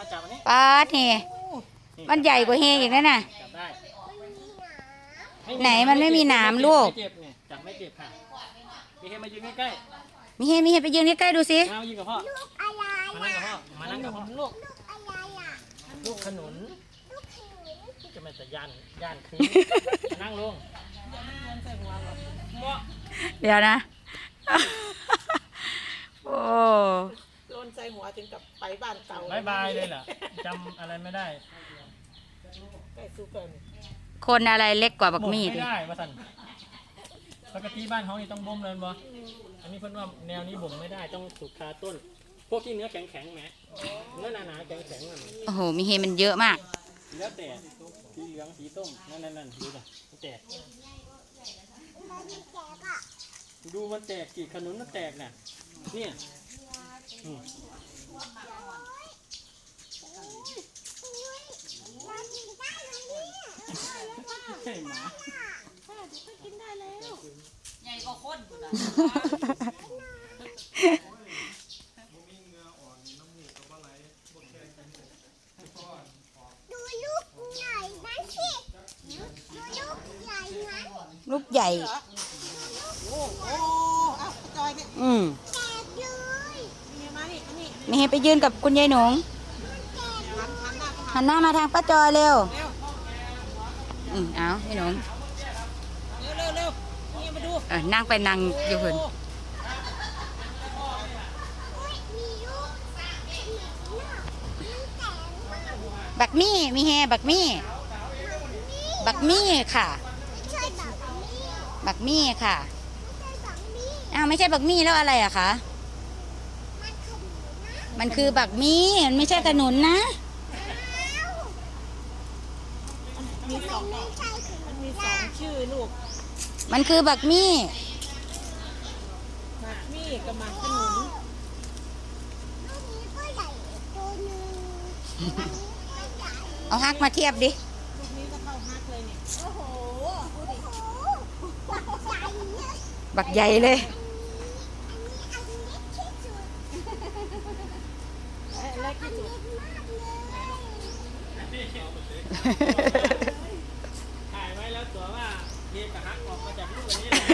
มาจับอันนี้ปาดนี่มันใหญ่กว่าเฮอีกนั่นน่ะ จับได้ไหนมันไม่มีหนามลูก ไม่เจ็บเนี่ยจับไม่เจ็บค่ะมีเฮมายืนใกล้มีเฮมีเฮไปยืนใกล้ๆดูสิ ๆมายืนกับพ่ออะไรมานั่งกับพ่อ มานั่งกับพ่อลูกอะไรอะลูกขนุนลูกขิงจะไม่แต่ย่านย่านคืนมานั่งลงเหมาะเดี๋ยวนะ โอ้ โลนใส่หัว ถึงกับไปบ้านเก่าบายบายเลยเหรอจำอะไรไม่ได้ใกล้ซูเปอร์นี่คนอะไรเล็กกว่าบักมีดไม่ได้ว่าสันปกติบ้านเขานี่ต้องบ่มเลยบ่อันนี้เพิ่นว่าแนวนี้บ่มไม่ได้ต้องสุกคาต้น พวกที่เนื้อแข็งแข็งๆแหมเนื้อหนาหนาๆแข็งแข็งๆนั่นโอ้โห มีเฮมันเยอะมาก แล้วแต่สีเหลืองสีส้มนั่นนั่นนั่นดูนะมันแตกมันแก่ก็ดูมันแตกกี่ขนุนมันแตกน่ะเนี่ยอืม เรากินได้เลยเนี่ย ใช่หมากินได้แล้วดูลูกใหญ่นะสิดูลูกใหญ่นะลูกใหญ่ โอ้โหเอาจอยเนี่ยอืมแก่เลยมีมานี่อันนี้มีเฮไปยืนกับคุณยายหนงหันหันหน้าไปหันหน้ามาทางป้าจอยเร็ว เร็ว อืมเอาพี่หนงเร็วเร็วเร็วนี่มาดูเออนั่งไปนั่งอยู่เพิ่นโอุ้ยมีลูกมันแต่มากบักมี่มีเฮบักมี่ บักมี่ค่ะไม่ใช่แบบนี้บักมี่ค่ะไม่ใช่แบบนี้อ้าวไม่ใช่บักมี่แล้วอะไรอะคะมันขนมนะมันคือบักมี่มันไม่ใช่ขนุนนะ อ้าว มีสองไม่ใช่ขนมันมมีสองชื่อลูกมันคือบักมี่หมากมี่กับหมากขนุนลูกนี้ก็ใหญ่ตัวหนึ่งอันนี้ก็ใหญ่เอาฮักมาเทียบดิลูกนี้ก็เข้าฮักเลยนี่โอ้โหดูดิโอ้โหใหญ่เนี่ยบักใหญ่เลยอันนี้อันเล็กที่สุดเตัวว่าเรียนกับฮักออกมาจากลูกอันนี้เลย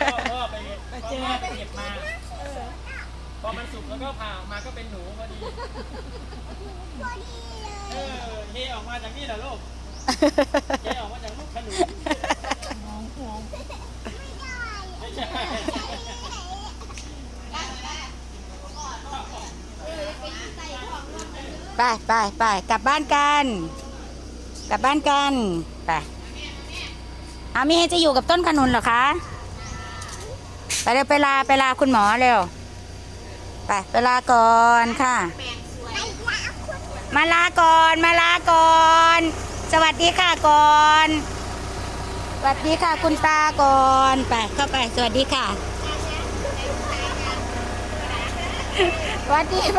พ่อพ่อไปไปเจอไปเก็บมาพอมันสุกแล้วก็ผ่าออกมาก็เป็นหนูพอดีพอดีเลยเออเฮออกมาจากนี่เหรอลูกเฮออกมาจากลูกขนุนมองห่วงไม่ใช่ไปไปไปกลับบ้านกัน กลับบ้านกันไป อามีจะอยู่กับต้นขนุนเหรอคะ ไปเร็วไปลาไปลาคุณหมอเร็ว ไปไปลาก่อนค่ะ มาลาก่อนมาลาก่อน สวัสดีค่ะก่อน สวัสดีค่ะคุณตาก่อนไปเข้าไปสวัสดีค่ะสวัสดีไป